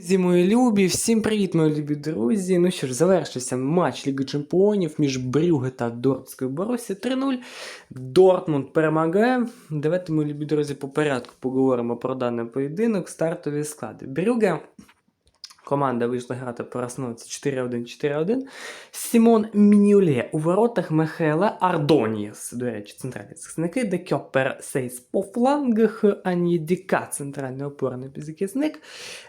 Друзі, мої любі, всім привіт, мої любі друзі. Ну що ж, завершився матч Ліги Чемпіонів між Брюге та Дортською Борусі 3-0. Дортмунд перемагає. Давайте, мої любі друзі, по порядку поговоримо про даний поєдинок. Стартові склади. Брюге. Команда вийшла грати по розстановці 4-1-4-1. Сімон Мінюлє у воротах Михайла Ардонієс. До речі, центральні захисники. Декьопер Сейс по флангах. Ані Діка, центральний опорний півзахисник.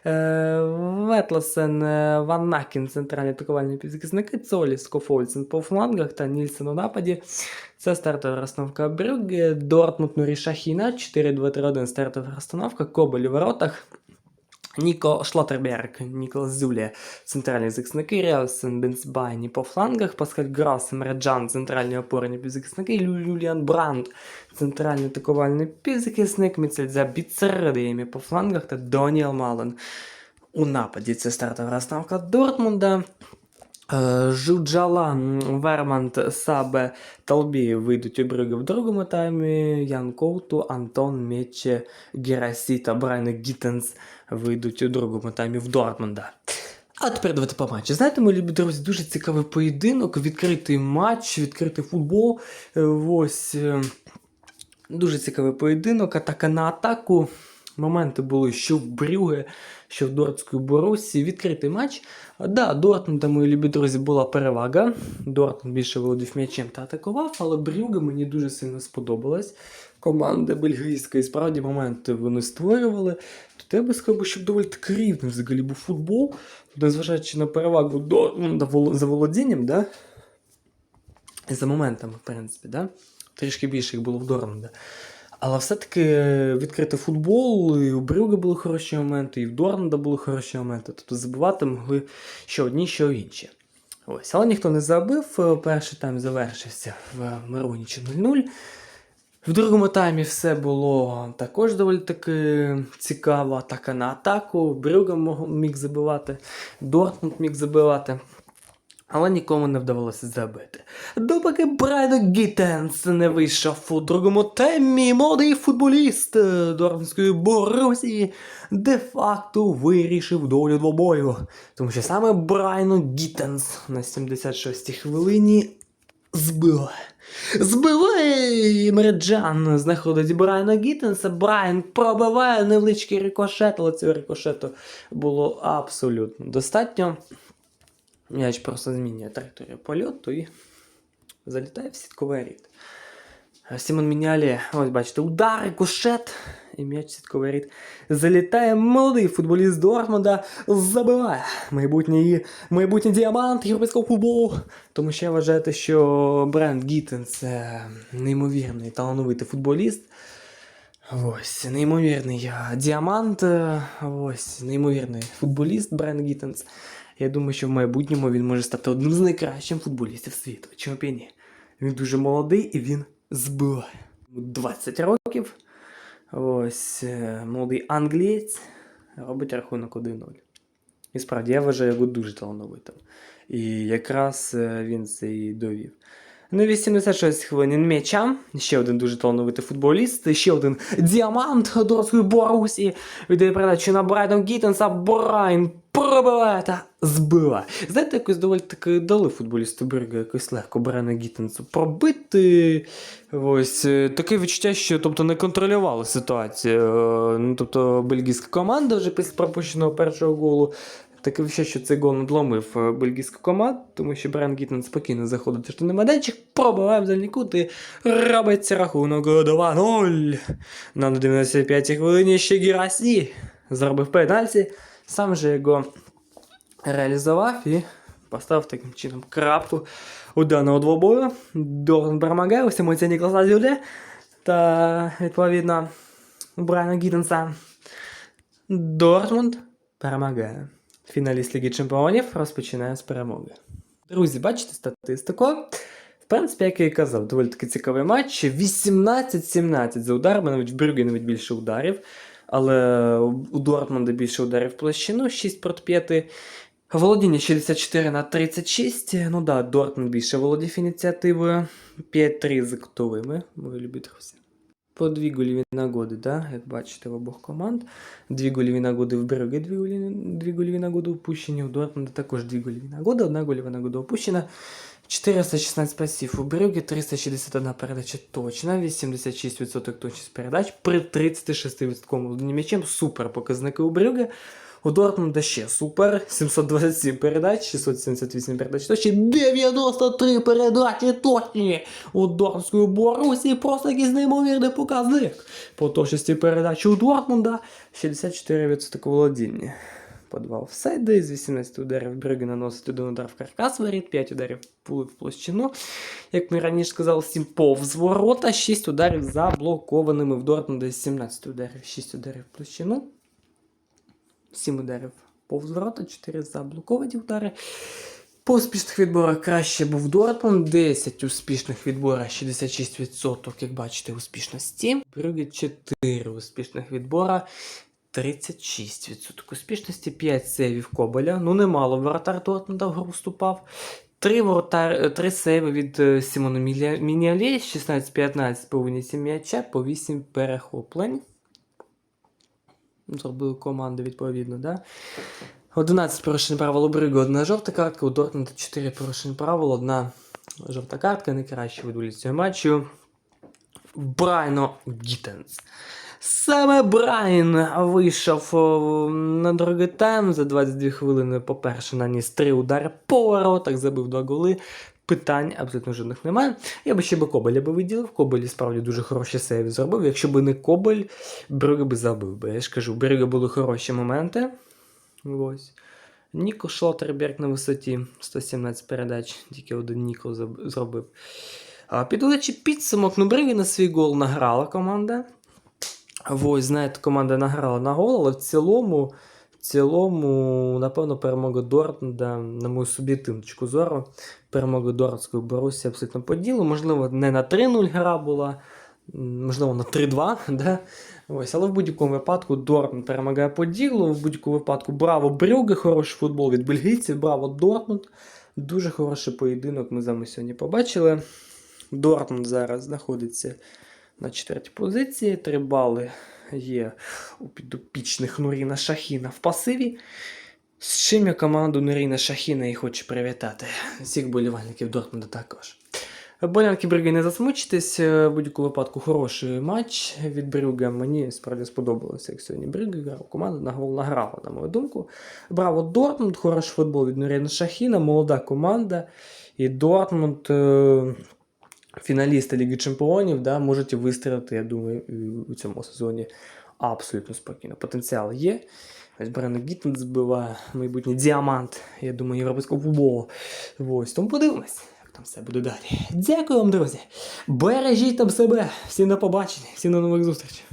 Е, Ветлесен е, Ваннакін, центральний атакувальний півзахисники. Цоліс Кофольцен по флангах та Нільсен у нападі. Це стартова розстановка Брюгге. Дортмунд Нурі Шахіна 4-2-3-1 стартова розстановка. Кобель у воротах. Ніко Шлоттерберг, Ніколас Зюлє, центральні захисники, Реусен Бенцбайні по флангах, Паскаль Грас, Мерджан, центральні опорні півзахисники, Юліан Бранд, центральний атакувальний півзахисник, Міцельза Біцердіємі по флангах та Доніел Мален. У нападі це стартова розставка Дортмунда. Е, Жуджала, Вермант, Сабе, Талбі вийдуть у Брюгге в другому таймі. Ян Коуту, Антон, Мече, Герасі та Брайан Гіттенс вийдуть у другому таймі в Дортмунда. А тепер давайте по матчі. Знаєте, мої любі друзі, дуже цікавий поєдинок, відкритий матч, відкритий футбол. Е, Ось е, дуже цікавий поєдинок, атака на атаку. Моменти були що в Брюге, що в Дортської Борусі. Відкритий матч. Да, Дортмунда, мої любі друзі, була перевага. Дортмунд більше володів м'ячем та атакував, але Брюге мені дуже сильно сподобалась. Команда бельгійська, і справді моменти вони створювали. Тут я би сказав, щоб доволі таки рівний взагалі був футбол, незважаючи на перевагу Дортмунда за володінням, да? за моментами, в принципі, да? трішки більше їх було в Дортмунда. Але все-таки відкритий футбол, і у Брюга були хороші моменти, і в Дорнда були хороші моменти. Тобто забивати могли що одні, що інші. Ось, але ніхто не забив. Перший тайм завершився в Миронічі 0-0. В другому таймі все було також доволі таки цікаво. Атака на атаку. Брюга міг забивати, Дортмунд міг забивати. Але нікому не вдавалося забити. Допоки Брайан Гіттенс не вийшов у другому темі, молодий футболіст е, Дортмундської Борусії де-факто вирішив долю двобою. Тому що саме Брайан Гіттенс на 76-й хвилині збив. Збиває Мерджан, знаходить Брайана Гіттенса. Брайан пробиває невеличкий рикошет, але цього рикошету було абсолютно достатньо. М'яч просто змінює траєкторію польоту і залітає в сітковий рід. Сімон Мінялі, ось бачите, удар, рикошет, і м'яч сітковий рід. Залітає молодий футболіст Дортмунда, забиває майбутній, майбутній діамант європейського футболу. Тому що я вважаю, що Бренд Гіттен це неймовірний талановитий футболіст. Ось, неймовірний діамант, ось, неймовірний футболіст Брайан Гіттенс. Я думаю, що в майбутньому він може стати одним з найкращих футболістів світу. Чому б і ні? Він дуже молодий і він збиває. 20 років. Ось е, молодий англієць робить рахунок 1-0. І справді, я вважаю його дуже талановитим. І якраз е, він це і довів. На 86 хвилин м'яча. Ще один дуже талановитий футболіст, ще один діамант Дорської Борусі. Віддає передачу на Брайдон Гіттенса. Брайан пробиває та збиває. Знаєте, якось доволі таки дали футболісту Брюгге якось легко Брайана Гіттенсу пробити. Ось е, таке відчуття, що тобто, не контролювали ситуацію. Е, Ну, тобто бельгійська команда вже після пропущеного першого голу Таке відчуття, що цей гол надломив е, бельгійську команду, тому що Брайан Гіттен спокійно заходить в штурмовий майданчик, пробиває в дальній кут робиться рахунок 2-0. На 95-й хвилині ще Гірасі зробив пенальті, сам же його реалізував і поставив таким чином крапку у даного двобою. Дорн перемагає, ось емоція Нікласа Зюле та відповідно Брайана Гіттенса. Дортмунд перемагає. Фіналіст Ліги Чемпіонів розпочинає з перемоги. Друзі, бачите статистику? В принципі, як я і казав, доволі таки цікавий матч. 18-17 за ударами, навіть в Брюгі навіть більше ударів. Але у Дортмунда більше ударів площину, 6 проти 5. Володіння 64 на 36. Ну да, Дортмунд більше володів ініціативою. 5-3 за кутовими, мої любі друзі. По дві гольові нагоди, да? як бачите, в обох команд. Дві гольові нагоди в Брюге, дві гольові, дві гольові нагоди упущені. У Дортмунда також дві гольові нагоди, одна гольова нагода упущена. 416 пасів у Брюге, 361 передача точна, 86% точність передач при 36% володінні м'ячем. Супер показники у Брюге. У Дортмунда ще супер. 727 передач, 678 передач точні, 93 передачі точні. У Дортмундської Борусі просто якийсь неймовірний показник. По точності передач у Дортмунда 64% володіння. По 2 офсайди, з 18 ударів Брюге наносить один удар в каркас воріт, 5 ударів в площину. Як ми раніше сказали, 7 повз ворота, 6 ударів заблокованими в Дортмунда, 17 ударів, 6 ударів в площину. 7 ударів повз ворота, 4 заблоковані удари. По успішних відборах краще був Дортмунд, 10 успішних відборах, 66%, як бачите, успішності. Брюге 4 успішних відбора, 36% успішності, 5 сейвів Коболя. Ну, немало воротар Дортмунда в гру вступав. 3, воротар, 3 сейви від е, Сімона Мініалє, 16-15 по винісі м'яча, по 8 перехоплень. Зробили команди відповідно, да? 11 порушень правил у Бриго, одна жовта картка, у Дортмунда 4 порушень правил, одна жовта картка, найкращий футболіст цього матчу. Брайно Гіттенс. Саме Брайан вийшов на другий тайм за 22 хвилини. По-перше, наніс 3 удари по воротах, забив 2 голи. Питань абсолютно жодних немає. Я би ще би Кобеля би виділив. Кобель справді дуже хороші сейви зробив. Якщо б не Кобель, Брюге би забив би. Я ж кажу, Брюге були хороші моменти. Ось. Ніко Шлоттерберг на висоті 117 передач, тільки один Ніко зробив. А підводячи підсумок, ну Брюге на свій гол награла команда. Ось, знаєте, команда награла на гол, але в цілому, в цілому, напевно, перемога Дортмунда, на мою суб'єктивну точку зору, перемога Дортської Борусі абсолютно по ділу. Можливо, не на 3-0 гра була, можливо, на 3-2. Да? Ось, але в будь-якому випадку Дортмунд перемагає по ділу. В будь-якому випадку браво Брюге, хороший футбол від бельгійців, браво Дортмунд. Дуже хороший поєдинок ми з вами сьогодні побачили. Дортмунд зараз знаходиться на четвертій позиції. Три бали є у підопічних Нуріна Шахіна в пасиві. З чим я команду Нуріна Шахіна і хочу привітати. Всіх болівальників Дортмунда також. Болянки Брюге не засмучитесь. В будь-якому випадку хороший матч від Брюге. Мені справді сподобалося, як сьогодні Брюге грав. Команда на гол награла, на мою думку. Браво, Дортмунд, хороший футбол від Нуріна Шахіна, молода команда. І Дортмунд. е, фіналісти Ліги Чемпіонів да, можуть вистрілити, я думаю, у цьому сезоні абсолютно спокійно. Потенціал є. Ось Брена Гіттен збиває майбутній діамант, я думаю, європейського футболу. Ось, тому подивимось, як там все буде далі. Дякую вам, друзі. Бережіть там себе. Всім на побачення, всім на нових зустрічей.